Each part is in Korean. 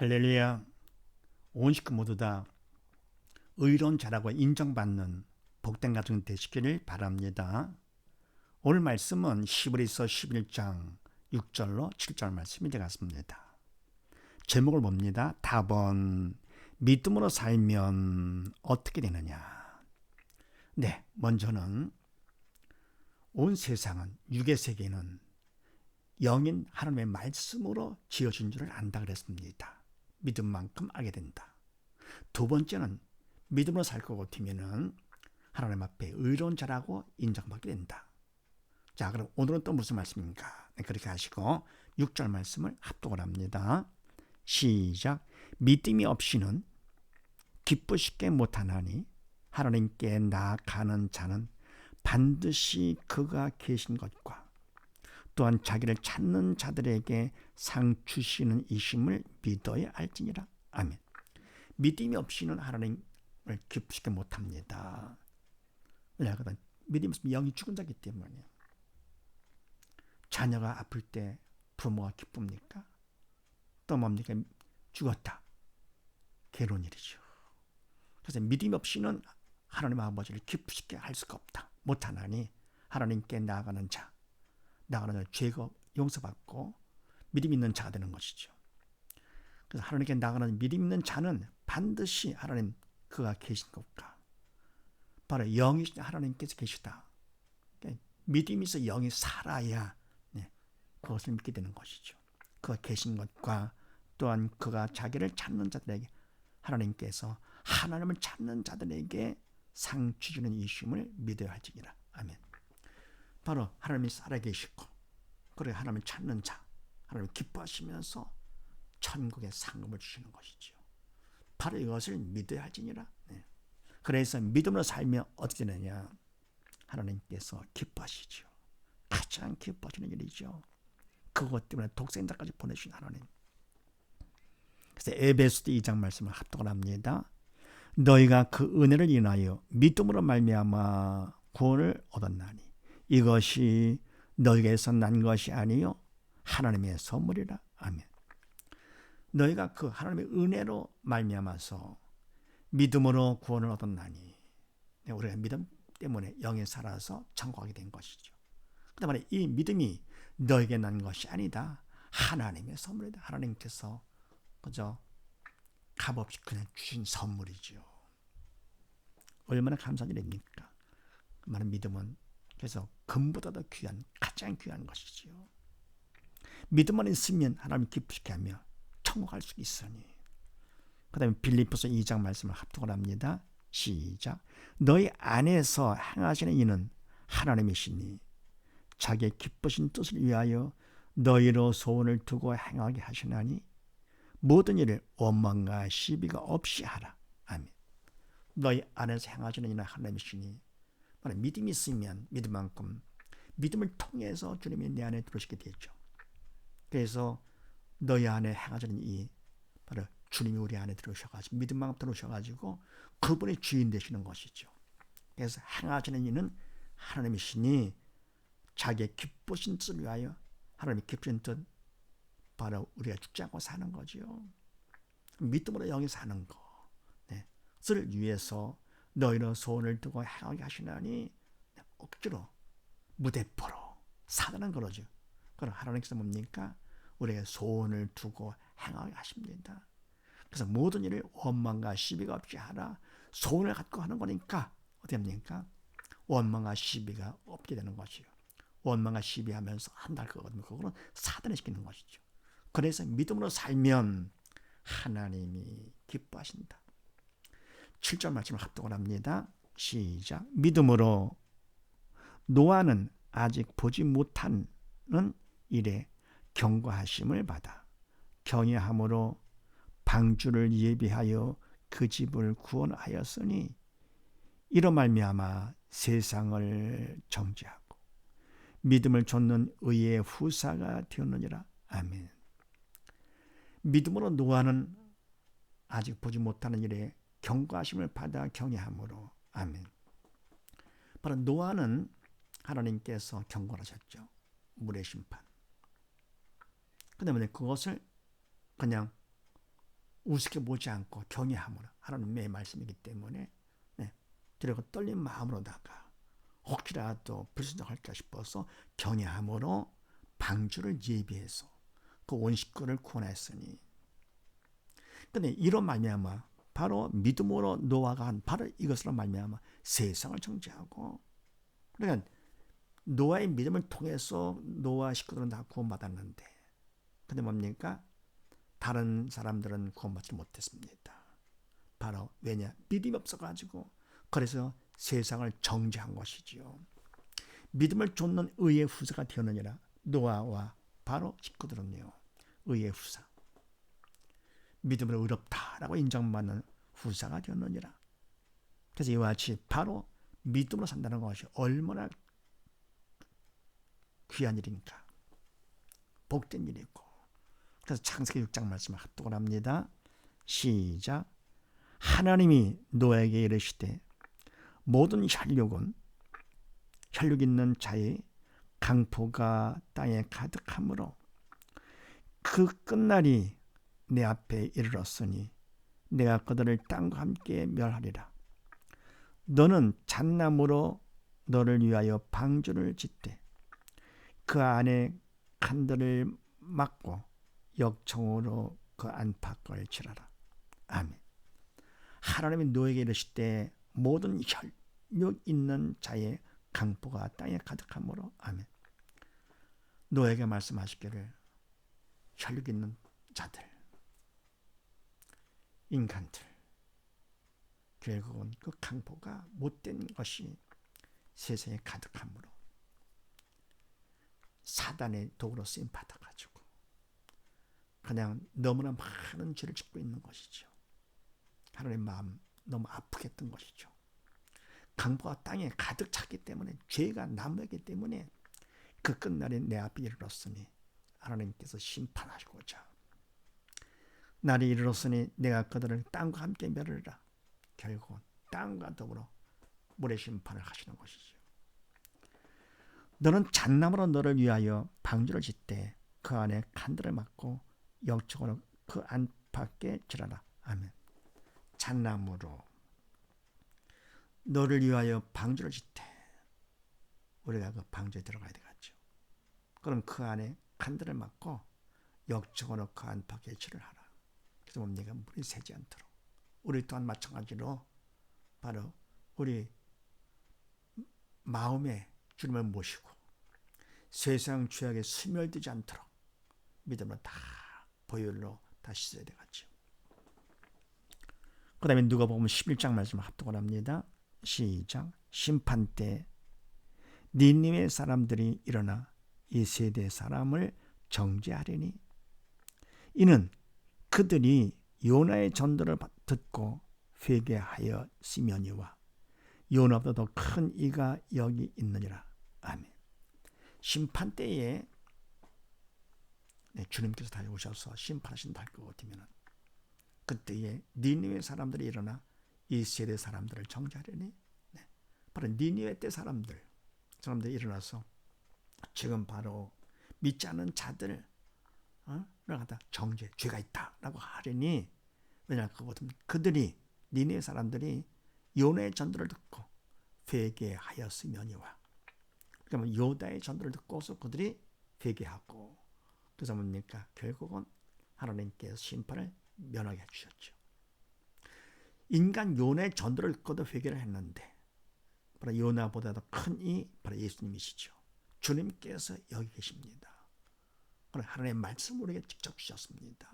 할렐루야. 온 식구 모두 다 의로운 자라고 인정받는 복된 가정 되시기를 바랍니다. 오늘 말씀은 히브리서 11장 6절로 7절 말씀이 되겠습니다. 제목을 봅니다. 답은 믿음으로 살면 어떻게 되느냐. 네, 먼저는 온 세상은 육의 세계는 영인 하나님의 말씀으로 지어진 줄을 안다 그랬습니다. 믿음만큼 알게 된다. 두 번째는 믿음으로 살 거고 튀면은 하나님 앞에 의로운 자라고 인정받게 된다. 자, 그럼 오늘은 또 무슨 말씀입니까? 네, 그렇게 하시고 6절 말씀을 합독을 합니다. 시작. 믿음이 없이는 기쁘시게 못하나니 하나님께 나아가는 자는 반드시 그가 계신 것과 또한 자기를 찾는 자들에게 상 주시는 이심을 믿어야 알지니라. 아멘. 믿음이 없이는 하나님을 기쁘시게 못합니다. 왜냐하면 믿음이 없으면 영이 죽은 자기 때문에 자녀가 아플 때 부모가 기쁩니까? 또 뭡니까? 죽었다. 괴로운 일이죠. 그래서 믿음 없이는 하나님 아버지를 기쁘시게 할 수가 없다. 못하나니 하나님께 나아가는 자, 나가는 죄가 용서받고 믿음 있는 자가 되는 것이죠. 그래서 하나님께 나가는 믿음 있는 자는 반드시 하나님 그가 계신 것과 바로 영이 하나님께서 계시다. 그러니까 믿음이 있어 영이 살아야 네, 그것을 믿게 되는 것이죠. 그가 계신 것과 또한 그가 자기를 찾는 자들에게 하나님께서 하나님을 찾는 자들에게 상 주시는 이심을 믿어야 할지니라. 아멘. 바로 하나님이 살아계시고 그래 하나님을 찾는 자 하나님을 기뻐하시면서 천국의 상급을 주시는 것이죠. 바로 이것을 믿어야 할지니라. 네. 그래서 믿음으로 살면 어떻게 되느냐 하나님께서 기뻐하시죠. 가장 기뻐하시는 일이죠. 그것 때문에 독생자까지 보내신 하나님. 그래서 에베소서 2장 말씀을 합독을 합니다. 너희가 그 은혜를 인하여 믿음으로 말미암아 구원을 얻었나니 이것이 너희에게서 난 것이 아니요 하나님의 선물이라. 아멘. 너희가 그 하나님의 은혜로 말미암아서 믿음으로 구원을 얻었나니 네, 우리가 믿음 때문에 영에 살아서 천국하게 된 것이죠. 그다음에 이 믿음이 너에게 난 것이 아니다. 하나님의 선물이다. 하나님께서 그저 값없이 그냥 주신 선물이죠. 얼마나 감사한 일입니까? 많은 믿음은 그래서 금보다 더 귀한 가장 귀한 것이지요. 믿음만 있으면 하나님 기쁘시게 하며 천국할 수 있으니. 그 다음에 빌립보서 2장 말씀을 합독을 합니다. 시작. 너희 안에서 행하시는 이는 하나님이시니 자기의 기쁘신 뜻을 위하여 너희로 소원을 두고 행하게 하시나니 모든 일을 원망과 시비가 없이 하라. 아멘. 너희 안에서 행하시는 이는 하나님이시니 바로 믿음이 있으면 믿음만큼 믿음을 통해서 주님이 내 안에 들어오시게 되죠. 그래서 너희 안에 행하시는 이 바로 주님이 우리 안에 들어오셔가지고 믿음만큼 들어오셔가지고 그분의 주인 되시는 것이죠. 그래서 행하시는 이는 하나님이시니 자기의 기쁘신 뜻을 위하여 하나님의 기쁘신 뜻 바로 우리가 죽지 않고 사는 거죠. 믿음으로 영이 사는 거. 네. 를 위해서 너희는 소원을 두고 행하게 하시나니 억지로 무대포로 사단은 그러죠. 그럼 하나님께서 뭡니까? 우리에게 소원을 두고 행하게 하십니다. 그래서 모든 일을 원망과 시비가 없이 하라. 소원을 갖고 하는 거니까 어떻게 합니까? 원망과 시비가 없게 되는 것이요. 원망과 시비하면서 한달 그거거든요. 그거는 사단을 시키는 것이죠. 그래서 믿음으로 살면 하나님이 기뻐하신다. 7절 말씀을 합독을 합니다. 시작. 믿음으로 노아는 아직 보지 못하는 일에 경고하심을 받아 경외함으로 방주를 예비하여 그 집을 구원하였으니 이로 말미암아 세상을 정죄하고 믿음을 좇는 의의 후사가 되었느니라. 아멘. 믿음으로 노아는 아직 보지 못하는 일에 경고하심을 받아 경외함으로 아멘. 바로 노아는 하나님께서 경고를 하셨죠. 물의 심판. 그다음에 그것을 그냥 우습게 보지 않고 경외함으로 하나님의 말씀이기 때문에 네, 그리고 떨린 마음으로다가 혹시라도 불순종할까 싶어서 경외함으로 방주를 예비해서 그온 식구를 구원했으니 근데 이런 말미암아 바로 믿음으로 노아가 한 바로 이것으로 말미암아 세상을 정지하고 그러니까 노아의 믿음을 통해서 노아 식구들은 다 구원받았는데 근데 뭡니까? 다른 사람들은 구원받지 못했습니다. 바로 왜냐? 믿음이 없어가지고 그래서 세상을 정지한 것이지요. 믿음을 쫓는 의의 후사가 되었느니라 노아와 바로 식구들은요. 의의 후사. 믿음으로 의롭다라고 인정받는 후사가 되었느니라. 그래서 이와 같이 바로 믿음으로 산다는 것이 얼마나 귀한 일입니까? 복된 일이고. 그래서 창세기 6장 말씀을 합독을 합니다. 시작. 하나님이 노에게 이르시되 모든 혈육은 혈육 있는 자의 강포가 땅에 가득하므로 그 끝날이 내 앞에 이르렀으니 내가 그들을 땅과 함께 멸하리라. 너는 잣나무로 너를 위하여 방주를 짓되 그 안에 칸들을 막고 역청으로 그 안팎을 칠하라. 아멘. 하나님이 노에게 이르시되 모든 혈육 있는 자의 강포가 땅에 가득하므로 아멘. 노에게 말씀하시기를 혈육 있는 자들, 인간들, 결국은 그 강포가 못된 것이 세상에 가득하므로 사단의 도구로 쓰임 받아가지고 그냥 너무나 많은 죄를 짓고 있는 것이죠. 하나님 마음 너무 아프게 했던 것이죠. 강보가 땅에 가득 찼기 때문에 죄가 남았기 때문에 그 끝날에 내 앞에 이르렀으니 하나님께서 심판하시고자 날이 이르렀으니 내가 그들을 땅과 함께 멸하리라 결국은 땅과 더불어 물의 심판을 하시는 것이죠. 너는 잣나무로 너를 위하여 방주를 짓되 그 안에 칸들을 막고 역적으로 그 안팎에 지라라. 아멘. 잣나무로 너를 위하여 방주를 짓되 우리가 그 방주에 들어가야 되겠죠. 그럼 그 안에 칸들을 막고 역적으로 그 안팎에 지를 하라. 그래서 뭡니까? 물이 새지 않도록. 우리 또한 마찬가지로 바로 우리 마음에 주님을 모시고 세상 죄악에 스멸되지 않도록 믿음으로 다 보혈로 다 씻어야 되겠죠. 그 다음에 누가 보면 11장 말씀을 합독을 합니다. 시작. 심판 때 니님의 사람들이 일어나 이 세대 사람을 정죄하리니 이는 그들이 요나의 전도를 듣고 회개하였으며니와 요나보다 더 큰 이가 여기 있느니라. 아멘. 심판 때에 네, 주님께서 다 오셔서 심판하신다 할것 같으면 그때에 니니웨 사람들이 일어나 이 세대 사람들을 정죄하려니 네. 바로 니니웨 때 사람들 사람들이 일어나서 지금 바로 믿지 않는 자들을 어? 갖다 정죄 죄가 있다라고 하려니 왜냐 그거든 그들이 니네 사람들이 요나의 전도를 듣고 회개하였으면이와 그러면 요다의 전도를 듣고서 그들이 회개하고 그래서 뭡니까 결국은 하나님께서 심판을 면하게 해주셨죠. 인간 요나의 전도를 듣고도 회개를 했는데 바로 요나보다도 큰이 바로 예수님이시죠. 주님께서 여기 계십니다. 하나님의 말씀 우리에게 직접 주셨습니다.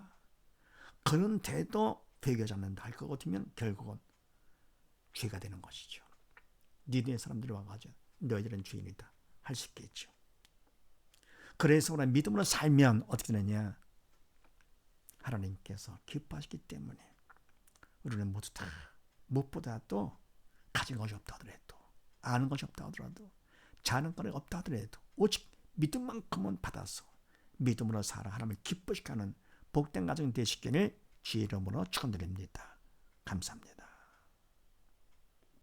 그런데도 회개하지 않는다 할 것 같으면 결국은 죄가 되는 것이죠. 니네 사람들이 와가지고 너희들은 죄인이다 할 수 있겠죠. 그래서 우리가 믿음으로 살면 어떻게 되느냐? 하나님께서 기뻐하시기 때문에 우리는 모두 다 무엇보다 도 가진 것이 없다 하더라도 아는 것이 없다 하더라도 자는 것이 없다 하더라도 오직 믿음만큼은 받아서 믿음으로 살아 하나님을 기쁘시게 하는 복된 가정 되시기를 주의 이름으로 축원드립니다. 감사합니다.